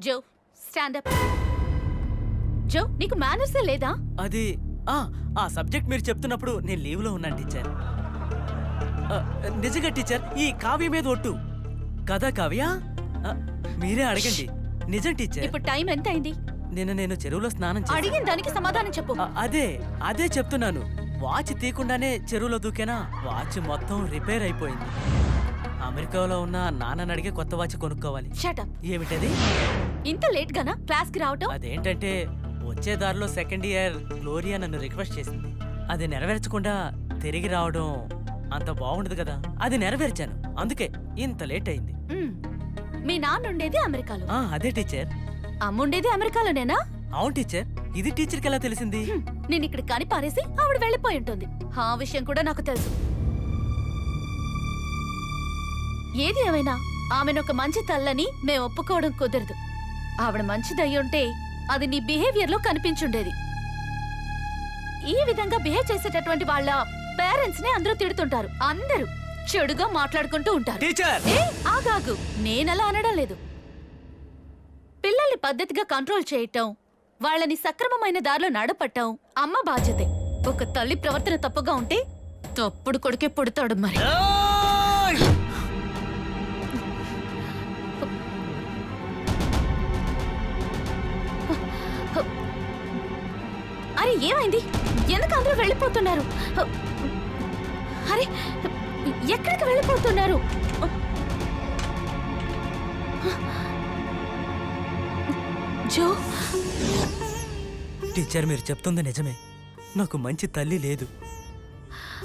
జో stand up జో నీకు మేనర్సే లేదా? అది ఆ ఆ సబ్జెక్ట్ మీరు చెప్తున్నప్పుడు నేను లీవ్లో ఉన్నాను టీచర్ ఆ, నిజంగా టీచర్ ఈ కావ్య మీద ఒట్టు. కదా కావ్య? ఆ, మీరే అడగండి. నిజం టీచర్ ఇప్పుడు టైం ఎంత అయింది నిన్న నేను చెరువులో స్నానం చేశాను. అడిగిన దానికి సమాధానం చెప్పు. అదే అదే చెప్తున్నాను. వాచ్ తీయకుండానే చెరువులో దూకేనా? వాచ్ మొత్తం రిపేర్ అయిపోయింది. అమెరికాలో ఉన్న నాన్నని అడిగే కొత్త వాచ్ కొనుక్కోవాలి. షటప్ ఏమిటది? ఇంత లేట్ గానా? క్లాస్కి రావటం? అదేంటంటే వచ్చే దారిలో సెకండ్ ఇయర్ గ్లోరియా నన్ను రిక్వెస్ట్ చేసింది. అది నెరవేర్చకుండా తిరిగి రావడం అంత బాగుండదు కదా? అది నెరవేర్చాను. అందుకే ఇంత లేట్ అయింది. మ్. నాన్న ఉండేది అమెరికాలో. ఆ అదే టీచర్ అమ్మ ఉండేది అమెరికాలోనేనా? అవును టీచర్ ఇది టీచర్కి ఎలా తెలిసింది. నేను ఇక్కడ కని పారేసి ఆవిడ వెళ్ళిపోయి ఉంటుంది. ఆ విషయం కూడా నాకు తెలుసు. ఏది ఏమైనా ఆమెను ఒక మంచి తల్లని మేము ఒప్పుకోవడం కుదరదు. ఆవిడ మంచిదయ్యి ఉంటే అది నీ బిహేవియర్లో కనిపించుండేది. ఈ విధంగా బిహేవ్ చేసేటటువంటి వాళ్ళ పేరెంట్స్ని అందరూ తిడుతుంటారు. అందరూ చెడుగా మాట్లాడుకుంటూ ఉంటారు. టీచర్! ఏ ఆగాగు. నేనలా అనడం లేదు. పిల్లల్ని పద్ధతిగా కంట్రోల్ చేయటం వాళ్ళని సక్రమమైన దారిలో నడపటం అమ్మ బాధ్యతే. ఒక తల్లి ప్రవర్తన తప్పుగా ఉంటే తప్పుడు కొడుకే పుడతాడు మరి. అరే ఏమైంది? ఎందుకు అందరూ వెళ్ళిపోతున్నారు? అరే ఎక్కడికి వెళ్ళిపోతున్నారు? జో? టీచర్ మీరు చెప్తుంది నిజమే. నాకు మంచి తల్లి లేదు.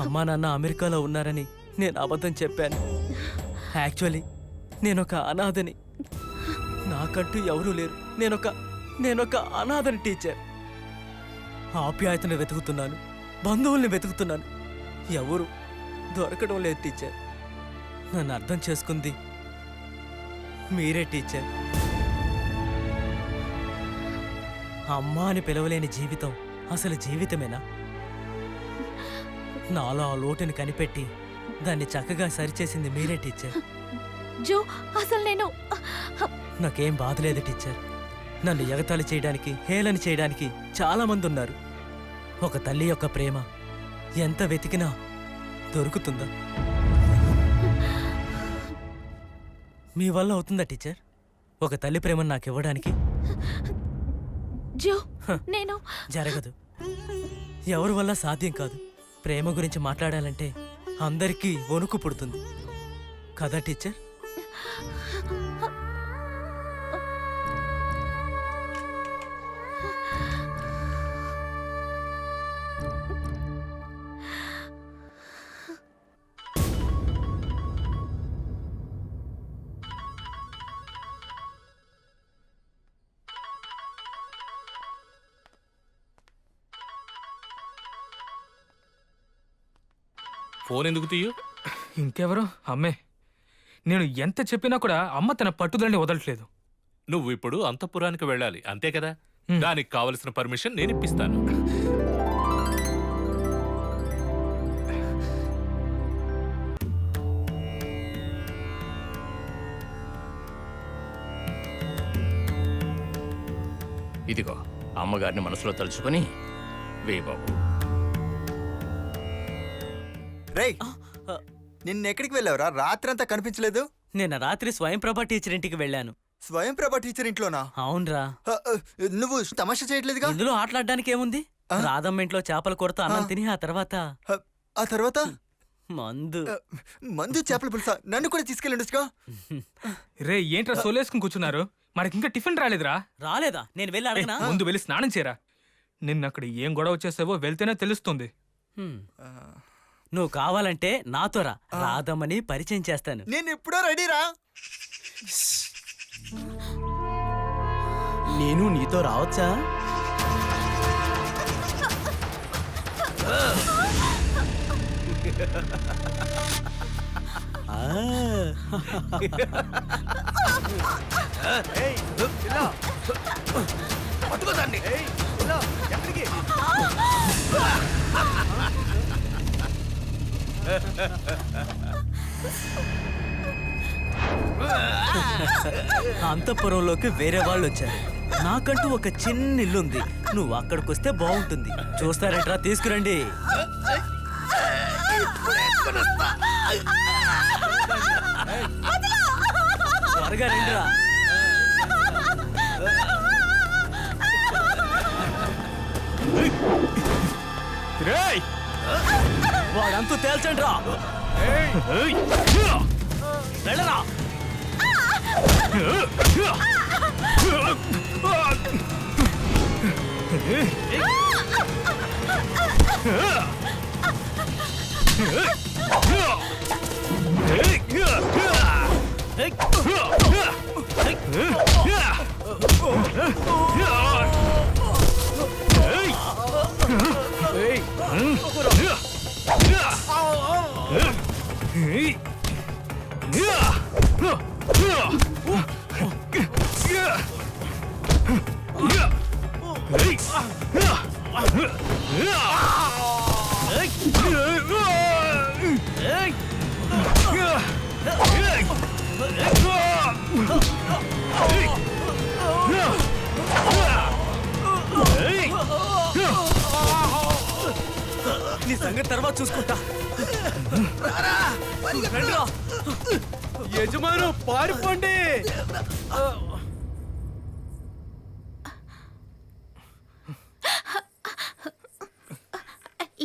అమ్మా నాన్న అమెరికాలో ఉన్నారని నేను అబద్ధం చెప్పాను. యాక్చువల్లీ నేనొక అనాథని. నాకంటూ ఎవరూ లేరు. నేనొక నేనొక అనాథని టీచర్. ఆప్యాయతను వెతుకుతున్నాను బంధువుల్ని వెతుకుతున్నాను. ఎవరు దొరకడం లేదు టీచర్. నన్ను అర్థం చేసుకుంది మీరే టీచర్. అమ్మా అని పిలవలేని జీవితం అసలు జీవితమేనా? నాలో ఆ లోటుని కనిపెట్టి దాన్ని చక్కగా సరిచేసింది మీరే టీచర్. జో అసలు నేను నాకేం బాధ లేదు టీచర్. నన్ను ఎగతాళి చేయడానికి హేళన చేయడానికి చాలా మంది ఉన్నారు. ఒక తల్లి యొక్క ప్రేమ ఎంత వెతికినా దొరుకుతుందా? మీ వల్ల అవుతుందా టీచర్? ఒక తల్లి ప్రేమను నాకు ఇవ్వడానికి? జో నేను జరగదు. ఎవరి వల్ల సాధ్యం కాదు. ప్రేమ గురించి మాట్లాడాలంటే అందరికీ వణుకు పుడుతుంది. కదా టీచర్? ఫోన్ ఎందుకు తీయు? ఇంకెవరు? అమ్మే. నేను ఎంత చెప్పినా కూడా అమ్మ తన పట్టుదలని వదలట్లేదు. నువ్వు ఇప్పుడు అంతఃపురానికి వెళ్ళాలి అంతే కదా. దానికి కావలసిన పర్మిషన్ నేను ఇప్పిస్తాను. ఇదిగో అమ్మగారిని మనసులో తలుచుకొని వేయి రేయ్ నిన్నెక్కడికి వెళ్ళావురా? రాత్రంతా కనిపించలేదు? నిన్న రాత్రి స్వయంప్రభ టీచర్ ఇంటికి వెళ్ళాను. స్వయం ప్రభా టీచర్ ఇంట్లోనా? అవునరా. హ, నువ్వు తమాషా చేయట్లేదుగా? ఇందులో ఆటలాడడానికి ఏముంది? రాధమ్మ ఇంట్లో చేపల కూరతో అన్నం. తిని ఆ తర్వాత హ, ఆ తర్వాత? మందు. మందు చేపల పులుసా? నన్ను కూడా తీసుకెళ్ళండుగా రే ఏంట్రా సోలేసుకుని కూర్చున్నారు? మనకి ఇంకా టిఫిన్ రాలేదురా? రాలేదా? నేను వెళ్ళి అడగనా? ముందు వెళ్ళి స్నానం చేయరా. నిన్న అక్కడ ఏం గొడవ చేసావో వెళ్తేనే తెలుస్తుంది. హ్మ్. నువ్వు కావాలంటే నాతో రా. రాధమ్మని పరిచయం చేస్తాను. నేను ఎప్పుడో రెడీరా. నేను నీతో రావచ్చా? ఆ. అంతఃపురంలోకి వేరే వాళ్ళు వచ్చారు. నాకంటూ ఒక చిన్న ఇల్లు ఉంది నువ్వు అక్కడికి వస్తే బాగుంటుంది. చూస్తారేట్రా? తీసుకురండి. త్వరగా రండిరా. వాడంతూ తేల్చండి రా వెళ్ళరా నీ సంగతి తర్వాత చూసుకుంటా. యజమాను పారిపోండి.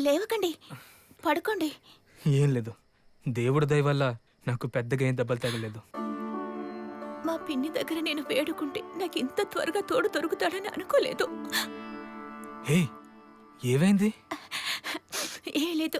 లేవకండి పడుకోండి. ఏం లేదు దేవుడి దయ వల్ల నాకు పెద్దగా ఏం దెబ్బలు తగలేదు. మా పిన్ని దగ్గర నేను వేడుకుంటే నాకు ఇంత త్వరగా తోడు దొరుకుతాడని అనుకోలేదు. హే ఏమైంది? ఏ లేదు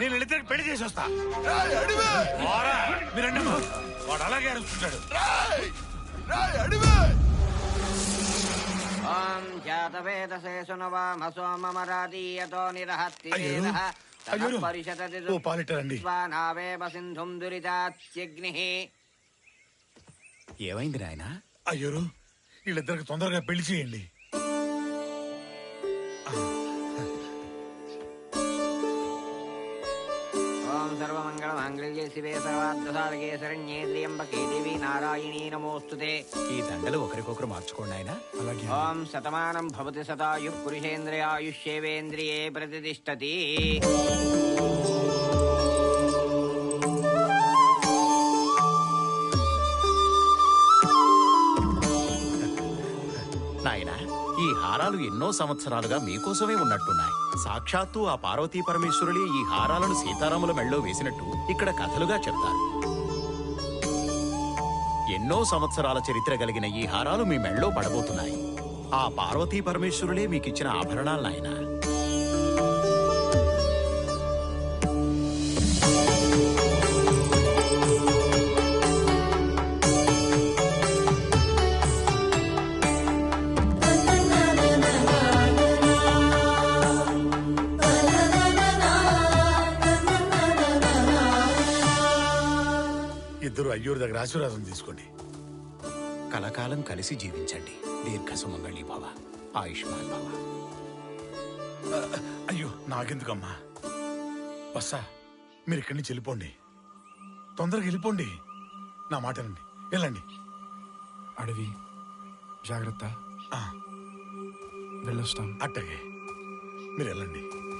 నేను వెళితే పెళ్ళి చేసి వస్తా పోరా, మీరండి అమ్మా. వాడు అలాగే అరుస్తుంటాడు. ఓం జాతవేదసే సునవామసో మమరాదీయతో నిరహత్తి అయ్యో. అయ్యో. ఓ పాలిటరండి. స్వానావేమ సింధుం దురితాత్యగ్ని। ఏమైంది నాయనా? అయ్యోరు వీళ్ళిద్దరికి తొందరగా పెళ్ళి చేయండి. సర్వమంగళ మాంగళ్యే శివే సర్వార్థసాధకే శరణ్యే త్ర్యంబకే దేవి నారాయణీ నమోస్తుతే ఈ దండలు ఒకరికొకరు మార్చుకోండి అలాగే ఓం శతమానం భవతి శతాయు పురుషేంద్రియాయుష్యేవేంద్రియే ప్రతిష్టతి హారాలు ఎన్నో సంవత్సరాలుగా మీకోసమే ఉన్నట్టున్నాయి. సాక్షాత్తు ఆ పార్వతీ పరమేశ్వరులే ఈ హారాలను సీతారాముల మెళ్ళో వేసినట్టు ఇక్కడ కథలుగా చెప్తారు. ఎన్నో సంవత్సరాల చరిత్ర కలిగిన ఈ హారాలు మీ మెళ్ళో పడబోతున్నాయి. ఆ పార్వతీ పరమేశ్వరులే మీకిచ్చిన ఆభరణాలు దగ్గర ఆశీర్వాదం తీసుకోండి. కలకాలం కలిసి జీవించండి. దీర్ఘ సుమంగళి భవ ఆయుష్మాన్ భవ. అయ్యో నాకెందుకమ్మా? బస్సా మీరు ఇక్కడి నుంచి వెళ్ళిపోండి. తొందరగా వెళ్ళిపోండి. నా మాటనండి వెళ్ళండి. అడవి జాగ్రత్త. ఆ, వెళ్ళొస్తాం. అట్టగే. మీరు వెళ్ళండి.